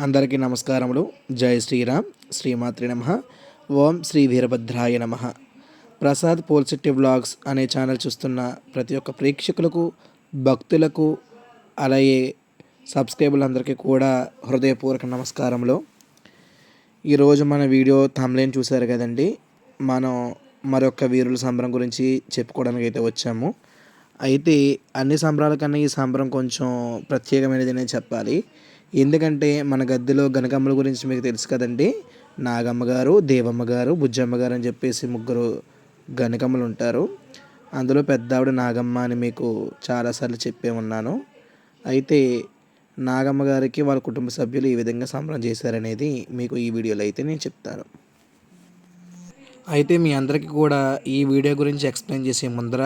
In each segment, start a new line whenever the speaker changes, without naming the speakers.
అందరికీ నమస్కారములు. జై శ్రీరామ్. శ్రీమాత్రి నమ. ఓం శ్రీ వీరభద్రాయ నమ. ప్రసాద్ పోల్సిట్టి వ్లాగ్స్ అనే ఛానల్ చూస్తున్న ప్రతి ఒక్క ప్రేక్షకులకు భక్తులకు అలాగే సబ్స్క్రైబర్లందరికీ కూడా హృదయపూర్వక నమస్కారములు. ఈరోజు మన వీడియో తమ్లేని చూశారు కదండి. మనం మరొక వీరుల సంబరం గురించి చెప్పుకోవడానికి అయితే వచ్చాము. అయితే అన్ని సంబరాల కన్నా ఈ సంబరం కొంచెం ప్రత్యేకమైనదనే చెప్పాలి. ఎందుకంటే మన గద్దెలో గనకమ్మల గురించి మీకు తెలుసు కదండి. నాగమ్మ గారు దేవమ్మ గారు బుజ్జమ్మ గారు అని చెప్పేసి ముగ్గురు గనకమ్మలు ఉంటారు. అందులో పెద్ద ఆవిడ నాగమ్మ అని మీకు చాలాసార్లు చెప్పే ఉన్నాను. అయితే నాగమ్మ గారికి వాళ్ళ కుటుంబ సభ్యులు ఈ విధంగా సంబరం చేశారనేది మీకు ఈ వీడియోలో అయితే నేను చెప్తాను. అయితే మీ అందరికీ కూడా ఈ వీడియో గురించి ఎక్స్ప్లెయిన్ చేసే ముందర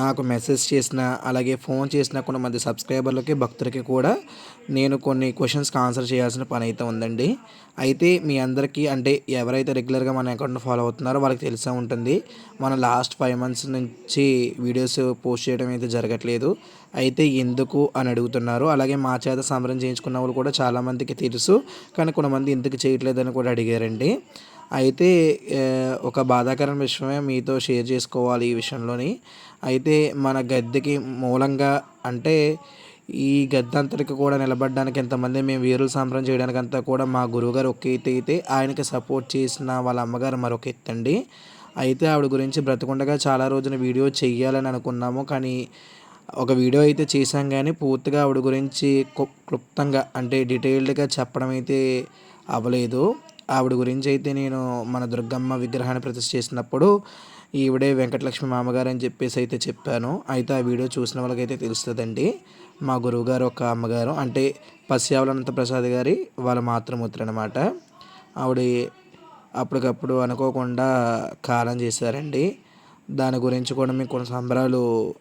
నాకు మెసేజ్ చేసిన అలాగే ఫోన్ చేసిన కొంతమంది సబ్స్క్రైబర్లకి భక్తులకి కూడా నేను కొన్ని క్వశ్చన్స్కి ఆన్సర్ చేయాల్సిన పని అయితే ఉందండి. అయితే మీ అందరికీ అంటే ఎవరైతే రెగ్యులర్గా మన అకౌంట్ని ఫాలో అవుతున్నారో వాళ్ళకి తెలిసే ఉంటుంది. మన లాస్ట్ ఫైవ్ మంత్స్ నుంచి వీడియోస్ పోస్ట్ చేయడం అయితే జరగట్లేదు. అయితే ఎందుకు అని అడుగుతున్నారు. అలాగే మా చేత సంబరం చేయించుకున్న వాళ్ళు కూడా చాలామందికి తెలుసు. కానీ కొంతమంది ఎందుకు చేయట్లేదని కూడా అడిగారండి. అయితే ఒక బాధాకరమైన విషయమే మీతో షేర్ చేసుకోవాలి ఈ విషయంలోని. అయితే మన గద్దెకి మూలంగా అంటే ఈ గద్దె అంతటికి కూడా నిలబడడానికి ఎంతమంది మేము వీరుల సంబరం చేయడానికి అంతా కూడా మా గురువుగారు ఒక ఎత్తు అయితే ఆయనకి సపోర్ట్ చేసిన వాళ్ళ అమ్మగారు మరొక ఎత్తండి అయితే ఆవిడ గురించి బ్రతకుండగా చాలా రోజున వీడియో చెయ్యాలని అనుకున్నాము. కానీ ఒక వీడియో అయితే చేశాం కానీ పూర్తిగా ఆవిడ గురించి క్లుప్తంగా అంటే డీటెయిల్డ్గా చెప్పడం అయితే అవ్వలేదు. ఆవిడ గురించి అయితే నేను మన దుర్గమ్మ విగ్రహాన్ని ప్రతిష్ఠ చేసినప్పుడు ఈవిడే వెంకటలక్ష్మి మామగారు అని చెప్పేసి అయితే చెప్పాను. అయితే ఆ వీడియో చూసిన వాళ్ళకైతే తెలుస్తుందండి. మా గురువుగారు ఒక అమ్మగారు అంటే పశ్యావలనంత ప్రసాద్ గారి వాళ్ళ మాతృమూర్తి అనమాట ఆవిడ అప్పటికప్పుడు అనుకోకుండా కాలం చేశారండి. దాని గురించి కూడా మీకు కొన్ని సంబరాలు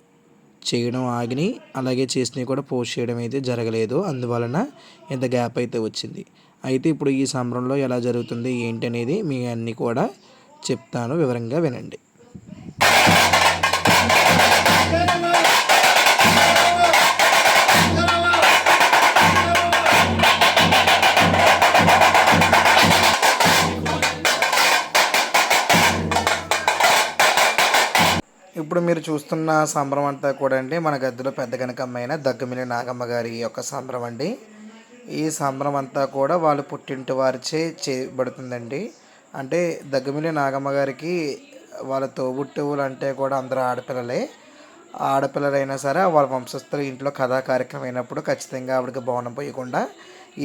చేయడం ఆగిని అలాగే చేసినవి కూడా పోస్ట్ చేయడం అయితే జరగలేదు. అందువలన ఇంత గ్యాప్ అయితే వచ్చింది. అయితే ఇప్పుడు ఈ సంబరంలో ఎలా జరుగుతుంది ఏంటి అనేది మీ అన్నీ కూడా చెప్తాను వివరంగా వినండి. ఇప్పుడు మీరు చూస్తున్న సంబరం అంతా కూడా అండి మన గద్దెలో పెద్ద కనకమ్మైన దగ్గమిలి నాగమ్మ గారి యొక్క సంబరం అండి. ఈ సంబరం అంతా కూడా వాళ్ళు పుట్టింటి వారిచే చేయబడుతుందండి. అంటే దగ్గమిలి నాగమ్మ గారికి వాళ్ళ తోబుట్టువులు అంటే కూడా అందరూ ఆడపిల్లలే. ఆడపిల్లలైనా సరే వాళ్ళ వంశస్థుల ఇంట్లో కథా కార్యక్రమం అయినప్పుడు ఖచ్చితంగా ఆవిడకి భవనం పోయకుండా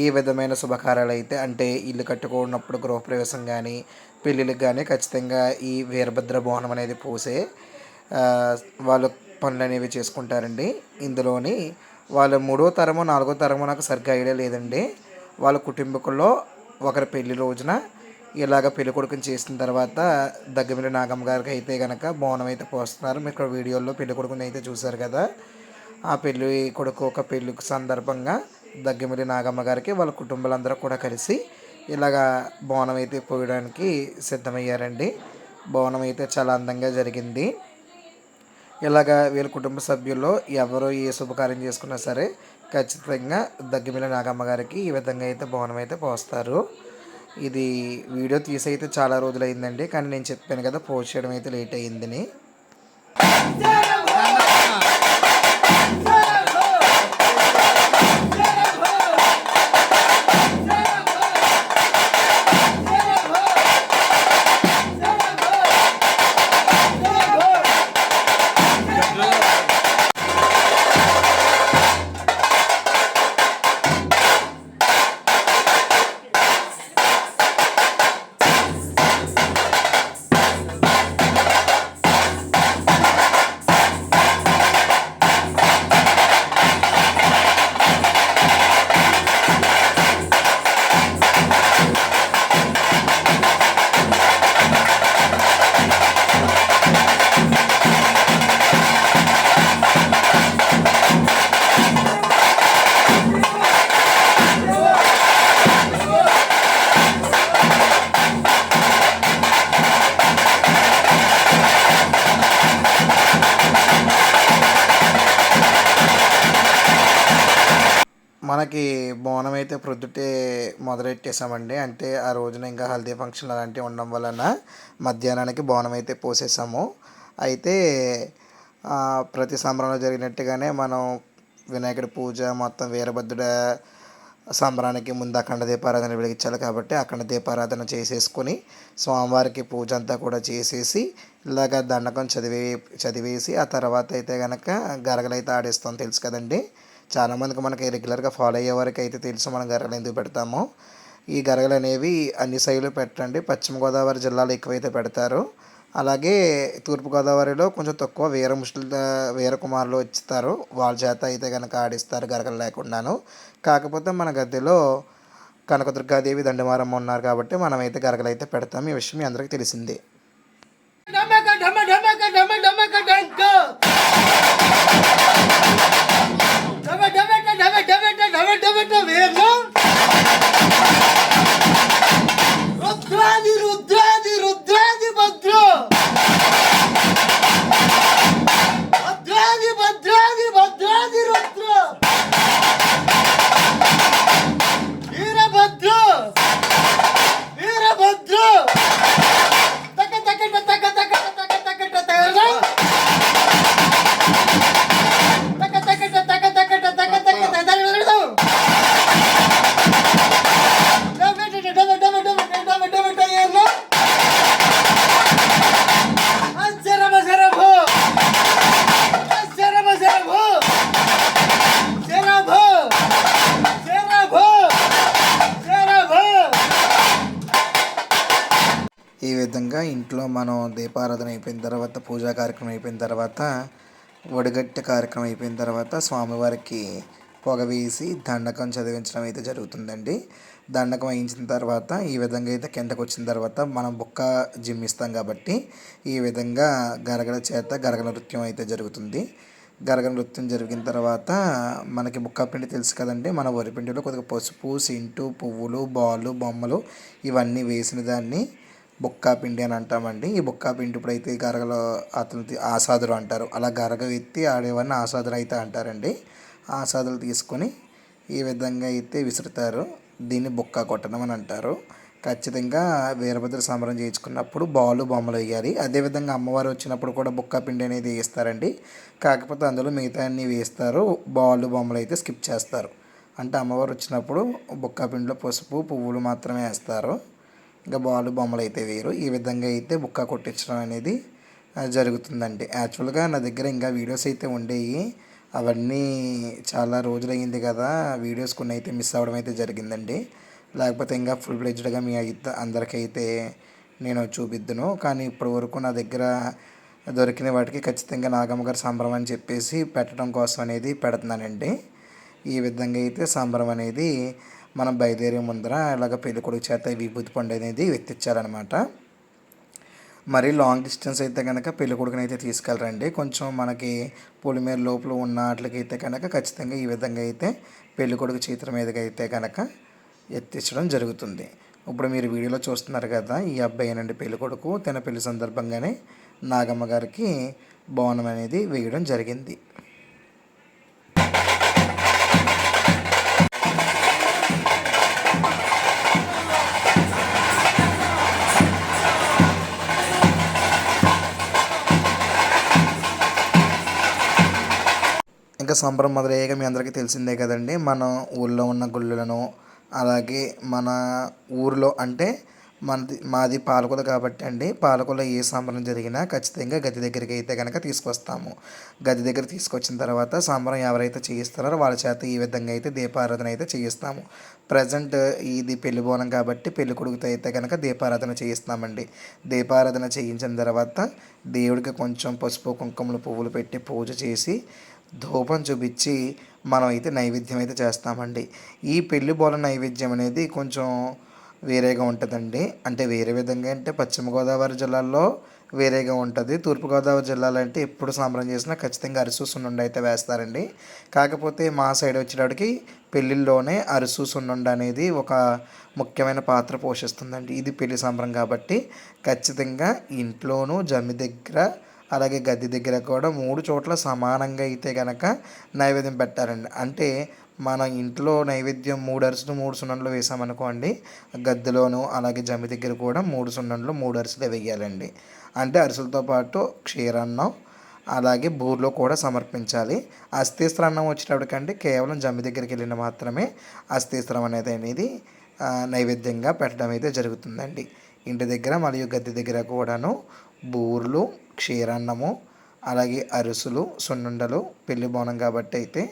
ఏ విధమైన శుభకార్యాలు అయితే అంటే ఇల్లు కట్టుకున్నప్పుడు గృహప్రవేశం కానీ పెళ్ళిళ్ళకి కానీ ఖచ్చితంగా ఈ వీరభద్ర భవనం అనేది పోసే వాళ్ళు పనులు అనేవి చేసుకుంటారండి. ఇందులోని వాళ్ళ మూడో తరము నాలుగో తరము నాకు సరిగ్గా ఐడియా లేదండి. వాళ్ళ కుటుంబకుల్లో ఒకరి పెళ్ళి రోజున ఇలాగ పెళ్ళి కొడుకుని చేసిన తర్వాత దగ్గమిలి నాగమ్మ గారికి అయితే కనుక బోనం అయితే పోస్తున్నారు. మీరు ఇక్కడ వీడియోలో పెళ్ళి కొడుకుని అయితే చూశారు కదా. ఆ పెళ్ళి కొడుకు ఒక పెళ్ళి సందర్భంగా దగ్గమిల్లి నాగమ్మ గారికి వాళ్ళ కుటుంబాలందరూ కూడా కలిసి ఇలాగా బోనం అయితే పోయడానికి సిద్ధమయ్యారండి. బోనం అయితే చాలా అందంగా జరిగింది. ఇలాగ వీళ్ళ కుటుంబ సభ్యుల్లో ఎవరు ఏ శుభకార్యం చేసుకున్నా సరే ఖచ్చితంగా దగ్గమిల నాగమ్మ గారికి ఈ విధంగా అయితే భవనం అయితే పోస్తారు. ఇది వీడియో తీసి అయితే చాలా రోజులు అయిందండి కానీ నేను చెప్పాను కదా పోస్ట్ చేయడం అయితే లేట్ అయ్యిందని. మనకి బోనం అయితే ప్రొద్దుటే మొదలెట్టేసామండి అంటే ఆ రోజున ఇంకా హల్దీ ఫంక్షన్ అలాంటివి ఉండడం వలన మధ్యాహ్నానికి బోనం అయితే పోసేసాము అయితే ప్రతి సంబరంలో జరిగినట్టుగానే మనం వినాయకుడి పూజ మొత్తం వీరభద్రుడ సంబరానికి ముందు అఖండ దీపారాధన వెలిగించాలి కాబట్టి అఖండ దీపారాధన చేసేసుకొని స్వామివారికి పూజ అంతా కూడా చేసేసి ఇలాగ దండకం చదివే చదివేసి ఆ తర్వాత అయితే కనుక గరగలైతే ఆడేస్తాం తెలుసు కదండి. చాలామందికి మనకి రెగ్యులర్గా ఫాలో అయ్యే వారికి అయితే తెలుసు మనం గరగలు ఎందుకు పెడతామో. ఈ గరగలు అనేవి అన్ని శైలులు పెట్టండి. పశ్చిమ గోదావరి జిల్లాలో ఎక్కువైతే పెడతారు. అలాగే తూర్పుగోదావరిలో కొంచెం తక్కువ వీర ముష్టి వీర కుమారులు ఇస్తారు. వాళ్ళ చేత అయితే కనుక ఆడిస్తారు గరగలు లేకుండాను. కాకపోతే మన గద్దెలో కనకదుర్గాదేవి దండమారమ్మ ఉన్నారు కాబట్టి మనమైతే గరగలు అయితే పెడతాం. ఈ విషయం మీ అందరికీ తెలిసిందే.
muito a ver,
né? విధంగా ఇంట్లో మనం దీపారాధన అయిపోయిన తర్వాత పూజా కార్యక్రమం అయిపోయిన తర్వాత ఒడిగట్టె కార్యక్రమం అయిపోయిన తర్వాత స్వామివారికి పొగ వేసి దండకం చదివించడం అయితే జరుగుతుందండి. దండకం వేయించిన తర్వాత ఈ విధంగా అయితే కిందకు వచ్చిన తర్వాత మనం బుక్క జిమ్మిస్తాం కాబట్టి ఈ విధంగా గరగల చేత గరగల నృత్యం అయితే జరుగుతుంది. గరగ నృత్యం జరిగిన తర్వాత మనకి బుక్క పిండి తెలుసు కదండి మన వరిపిండిలో కొద్దిగా పసుపు సింటు పువ్వులు బాలు బొమ్మలు ఇవన్నీ వేసిన దాన్ని బొక్కా పిండి అని అంటామండి. ఈ బుక్కా పిండి ఇప్పుడైతే గరగలో అతను ఆసాదులు అంటారు. అలా గరగ ఎత్తి ఆడేవాడిని ఆసాదులు అయితే అంటారండి. ఆసాదులు తీసుకొని ఈ విధంగా అయితే విసురుతారు. దీన్ని బొక్కా కొట్టడం అని అంటారు. ఖచ్చితంగా వీరభద్ర సంబరం చేయించుకున్నప్పుడు బాలు బొమ్మలు వేయాలి. అదేవిధంగా అమ్మవారు వచ్చినప్పుడు కూడా బుక్క పిండి అనేది వేస్తారండి కాకపోతే అందులో మిగతా అన్ని వేస్తారు. బాలు బొమ్మలు అయితే స్కిప్ చేస్తారు. అంటే అమ్మవారు వచ్చినప్పుడు బుక్క పిండిలో పసుపు పువ్వులు మాత్రమే వేస్తారు. ఇంకా బాలు బొమ్మలు అయితే వేరు. ఈ విధంగా అయితే బుక్క కొట్టించడం అనేది జరుగుతుందండి. యాక్చువల్గా నా దగ్గర ఇంకా వీడియోస్ అయితే ఉండేవి అవన్నీ చాలా రోజులయ్యింది కదా వీడియోస్ కొన్ని అయితే మిస్ అవ్వడం అయితే జరిగిందండి. లేకపోతే ఇంకా ఫుల్ ఫ్లెడ్జ్డ్గా మీ అయితే అందరికైతే నేను చూపిద్దును. కానీ ఇప్పటి వరకు నా దగ్గర దొరికిన వాటికి ఖచ్చితంగా నాగమ్మ గారి సంబరం అని చెప్పేసి పెట్టడం కోసం అనేది పెడుతున్నానండి. ఈ విధంగా అయితే సంబరం అనేది మనం బయలుదేరే ముందర ఇలాగ పెళ్ళి కొడుకు చేత విభూతి పండు అనేది ఎత్తిచ్చారనమాట మరి లాంగ్ డిస్టెన్స్ అయితే కనుక పెళ్ళి కొడుకుని అయితే తీసుకెళ్ళరండి. కొంచెం మనకి పొలిమేర లోపల ఉన్న వాటికైతే కనుక ఖచ్చితంగా ఈ విధంగా అయితే పెళ్ళి కొడుకు చేతుల మీదకి అయితే కనుక ఎత్తించడం జరుగుతుంది. ఇప్పుడు మీరు వీడియోలో చూస్తున్నారు కదా ఈ అబ్బాయి నుండి పెళ్ళి కొడుకు. తన పెళ్ళి సందర్భంగానే నాగమ్మ గారికి బోనం అనేది వేయడం జరిగింది. ఇంకా సంబరం మొదలయ్యాక మీ అందరికీ తెలిసిందే కదండి. మన ఊళ్ళో ఉన్న గుళ్ళలను అలాగే మన ఊరిలో అంటే మనది మాది పాలకులు కాబట్టి అండి. పాలకులు ఏ సంబరం జరిగినా ఖచ్చితంగా గది దగ్గరికి అయితే కనుక తీసుకొస్తాము. గది దగ్గర తీసుకొచ్చిన తర్వాత సంబరం ఎవరైతే చేయిస్తారో వాళ్ళ చేత ఈ విధంగా అయితే దీపారాధన అయితే చేయిస్తాము. ప్రజెంట్ ఇది పెళ్ళి బోనం కాబట్టి పెళ్ళి కొడుకుతో అయితే కనుక దీపారాధన చేయిస్తామండి. దీపారాధన చేయించిన తర్వాత దేవుడికి కొంచెం పసుపు కుంకుమలు పువ్వులు పెట్టి పూజ చేసి ధూపం చూపించి మనం అయితే నైవేద్యం అయితే చేస్తామండి. ఈ పెళ్ళి బోల నైవేద్యం అనేది కొంచెం వేరేగా ఉంటుందండి. అంటే వేరే విధంగా అంటే పశ్చిమ గోదావరి జిల్లాల్లో వేరేగా ఉంటుంది. తూర్పుగోదావరి జిల్లాలో అంటే ఎప్పుడు సంబరం చేసినా ఖచ్చితంగా అరుసు సున్నుండ అయితే వేస్తారండి. కాకపోతే మా సైడ్ వచ్చేటప్పటికి పెళ్ళిళ్ళలోనే అరుసు సున్నుండ అనేది ఒక ముఖ్యమైన పాత్ర పోషిస్తుందండి. ఇది పెళ్ళి సంబరం కాబట్టి ఖచ్చితంగా ఇంట్లోనూ జమ్మి దగ్గర అలాగే గద్దె దగ్గర కూడా మూడు చోట్ల సమానంగా అయితే కనుక నైవేద్యం పెట్టారండి. అంటే మన ఇంట్లో నైవేద్యం మూడు అరుసులు మూడు సున్నంలో వేసామనుకోండి గద్దెలోను అలాగే జమి దగ్గర కూడా మూడు సున్నంలో మూడు అరుసులు వేయాలండి. అంటే అరిసెలతో పాటు క్షీరాన్నం అలాగే బూర్లో కూడా సమర్పించాలి. అస్థిస్త్రాన్నం వచ్చేటప్పటికంటే కేవలం జమ్మి దగ్గరికి వెళ్ళిన మాత్రమే అస్థిస్త్రం అనేది అనేది నైవేద్యంగా పెట్టడం అయితే జరుగుతుందండి. ఇంటి దగ్గర మరియు గద్దె దగ్గర కూడాను బూర్లు క్షీరాన్నము అలాగే అరుసులు సున్నుండలు పెళ్ళి బోనం కాబట్టి అయితే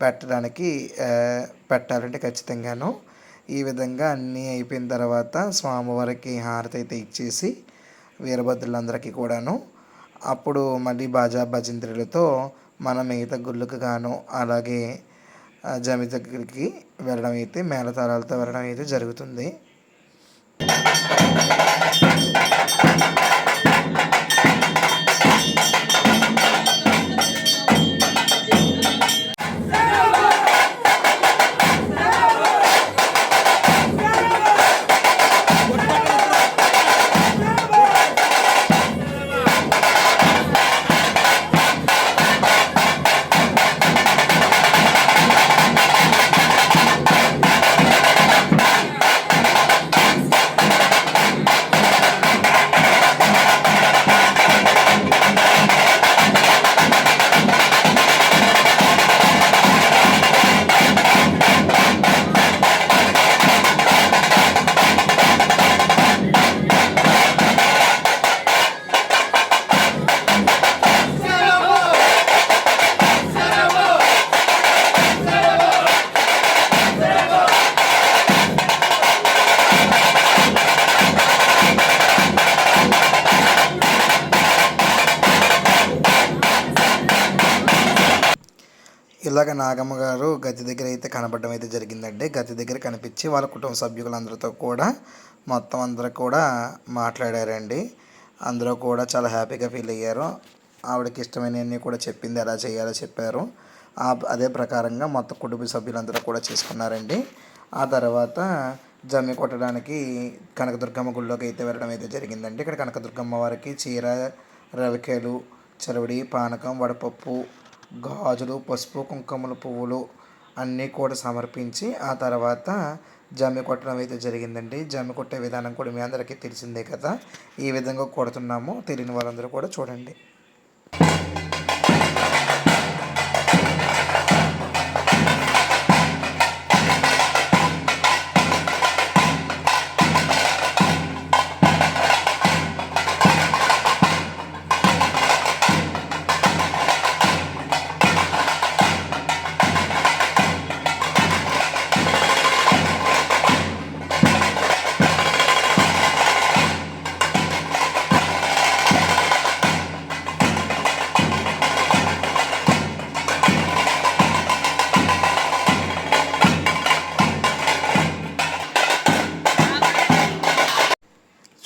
పెట్టడానికి పెట్టాలంటే ఖచ్చితంగాను. ఈ విధంగా అన్నీ అయిపోయిన తర్వాత స్వామివారికి హారతి అయితే ఇచ్చేసి వీరభద్రులందరికీ కూడాను. అప్పుడు మళ్ళీ బాజా భజంత్రులతో మన మిగతా గుళ్ళకు గాను అలాగే జమి దగ్గరికి వెళ్ళడం అయితే మేళతాళాలతో వెళ్ళడం అయితే జరుగుతుంది. ఇలాగ నాగమ్మ గారు గతి దగ్గర అయితే కనపడడం అయితే జరిగిందండి. గతి దగ్గర కనిపించి వాళ్ళ కుటుంబ సభ్యులందరితో కూడా మొత్తం అందరూ కూడా మాట్లాడారండి. అందరూ కూడా చాలా హ్యాపీగా ఫీల్ అయ్యారు. ఆవిడకి ఇష్టమైనవన్నీ కూడా చెప్పింది ఎలా చేయాలో చెప్పారు. అదే ప్రకారంగా మొత్తం కుటుంబ సభ్యులందరూ కూడా చేసుకున్నారండి. ఆ తర్వాత జమ్మి కొట్టడానికి కనకదుర్గమ్మ గుళ్ళోకి అయితే వెళ్ళడం అయితే జరిగిందండి. ఇక్కడ కనకదుర్గమ్మ వారికి చీర రవికేలు చరవడి పానకం వడపప్పు గాజులు పసుపు కుంకుమల పువ్వులు అన్నీ కూడా సమర్పించి ఆ తర్వాత జమ్మి కొట్టడం అయితే జరిగిందండి. జమ్మి కొట్టే విధానం కూడా మీ అందరికీ తెలిసిందే కదా. ఈ విధంగా కొడుతున్నాము. తెలియని వాళ్ళందరూ కూడా చూడండి.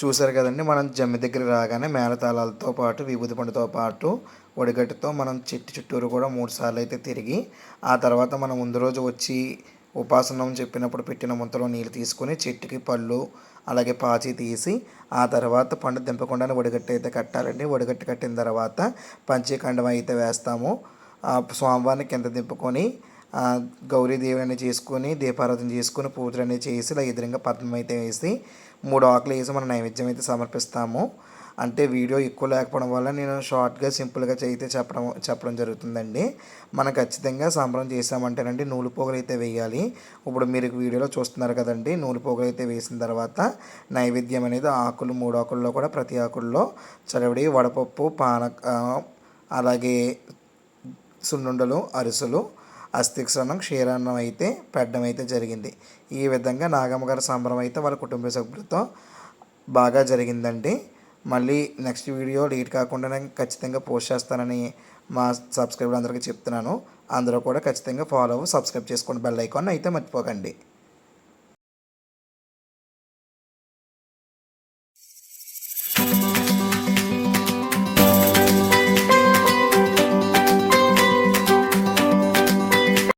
చూసారు కదండి మనం జమ్మి దగ్గర రాగానే మేళతాళాలతో పాటు విభూతి పండుతో పాటు ఒడిగట్టుతో మనం చెట్టు చుట్టూరు కూడా మూడు సార్లు అయితే తిరిగి ఆ తర్వాత మనం ముందు రోజు వచ్చి ఉపాసనం చెప్పినప్పుడు పెట్టిన ముంతలో నీళ్ళు తీసుకొని చెట్టుకి పళ్ళు అలాగే పాచి తీసి ఆ తర్వాత పండు దింపకుండానే ఒడిగట్టు అయితే కట్టాలండి. ఒడిగట్టు కట్టిన తర్వాత పంచీఖండం అయితే వేస్తాము. ఆ స్వామివారిని కింద దింపుకొని గౌరీదేవి అనేది చేసుకొని దీపారాధన చేసుకొని పూజలు అనేవి చేసి ఇలా ఎదురుగా పద్మం అయితే వేసి మూడు ఆకులు వేసి మనం నైవేద్యం అయితే సమర్పిస్తాము. అంటే వీడియో ఎక్కువ లేకపోవడం వల్ల నేను షార్ట్గా సింపుల్గా అయితే చెప్పడం చెప్పడం జరుగుతుందండి. మనం ఖచ్చితంగా సంబరం చేసామంటేనండి నూలు పోగులు అయితే వేయాలి. ఇప్పుడు మీరు వీడియోలో చూస్తున్నారు కదండి నూలు పోగులు అయితే వేసిన తర్వాత నైవేద్యం అనేది ఆకులు మూడు ఆకుల్లో కూడా ప్రతి ఆకుల్లో చలవిడి వడపప్పు పాన అలాగే సున్నుండలు అరిసెలు అస్థిక్షరణం క్షీరాన్నం అయితే పెట్టడం అయితే జరిగింది. ఈ విధంగా నాగమ్మ గారి సంబరం అయితే వాళ్ళ కుటుంబ సభ్యులతో బాగా జరిగిందండి. మళ్ళీ నెక్స్ట్ వీడియో లేట్ కాకుండా నేను ఖచ్చితంగా పోస్ట్ చేస్తానని మా సబ్స్క్రైబర్ అందరికీ చెప్తున్నాను. అందరూ కూడా ఖచ్చితంగా ఫాలో అవ్వ సబ్స్క్రైబ్ చేసుకోండి బెల్ ఐకాన్ అయితే మర్చిపోకండి.